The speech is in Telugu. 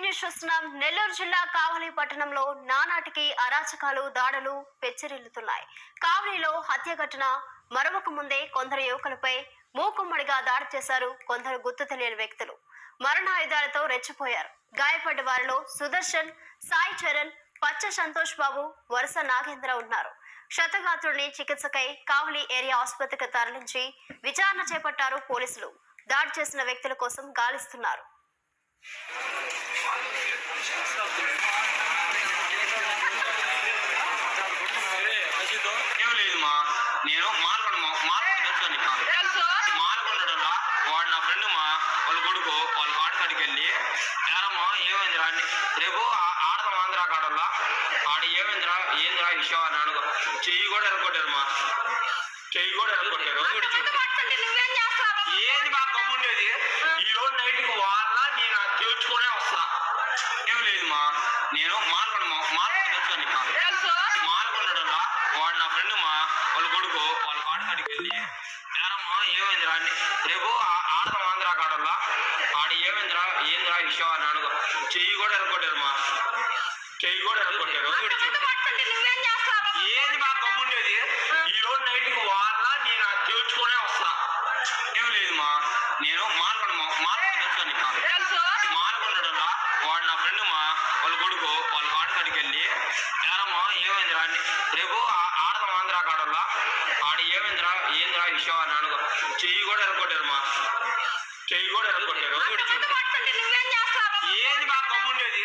మండలం నెల్లూరు జిల్లా కావలి పట్టణంలో నానాటికి అరాచకాలు దాడులు పెచ్చరిల్లుతున్నాయి. కావలిలో హత్య ఘటన. మరొక ముందే కొందరు యువకులపై మూకుమ్మడిగా దాడి చేశారు కొందరు గుర్తు తెలియని వ్యక్తులు. మరణాయుధాలతో రెచ్చిపోయారు. గాయపడ్డ వారిలో సుదర్శన్ సాయి చరణ్ పచ్చ సంతోష్ బాబు వరుస నాగేంద్ర ఉన్నారు. క్షతగాత్రుడిని చికిత్సకై కావలి ఏరియా ఆసుపత్రికి తరలించి విచారణ చేపట్టారు పోలీసులు. దాడి చేసిన వ్యక్తుల కోసం గాలిస్తున్నారు. ఏం లేదు నేను మాల్కొండ మా వాడు నా ఫ్రెండ్ మా వాళ్ళ కొడుకు వాళ్ళ కాడు కాడికి వెళ్ళి ఏరమ్మా ఏమైందిరా రేపు ఆ- ఆడదాం ఆంధ్ర కాడల్లా ఆడ ఏమైందిరా ఏందిరా విషయం అని అడుగు. చెయ్యి కూడా ఎరగొట్టారు మా. చెయ్యి కూడా ఎరగొట్టారు ఏంది మా గమ్ముండేది? ఈ రోజు నైట్కి వాళ్ళ నేను అది తేల్చుకునే వస్తా. ఏం లేదు మా. నేను మాల్కొండ మా మాల్కొండ తెలుసు? నీకు మాల్కొండలా వాడు నా ఫ్రెండ్ మా. వాళ్ళ కొడుకు వాళ్ళ కాడు కాడికి వెళ్ళి ఏరమ్మా ఏమైందిరా? అంటే రేపు ఆడదాం ఆంధ్ర కాడల్లా? ఆడ ఏమైందిరా? ఏందిరా విషయం? అని అడుగు. చెయ్యి కూడా ఎరగొట్టారు మా? చెయ్యి కూడా ఎరగొట్టారు వాళ్ళ నేను అది వస్తా. ఏం లేదు మా నేను మాల్కొండ మా మాల్కొండ తెలుసు నీకు మాల్కొండలా వాడు నా ఫ్రెండ్ మా వాళ్ళ కొడుకు వాళ్ళ కాడు కాడికి వెళ్ళి ఏరమ్మా ఏమైందిరా అంటే రేపు ఆడదాం ఆంధ్ర కాడల్లా. ఆడ ఏమైందిరా ఏందిరా విషయం? అని అడుగు. చెయ్యి కూడా ఎరగొట్టారు మా. చెయ్యి కూడా ఎరగొట్టారు. ఏంది మా గమ్ముండేది?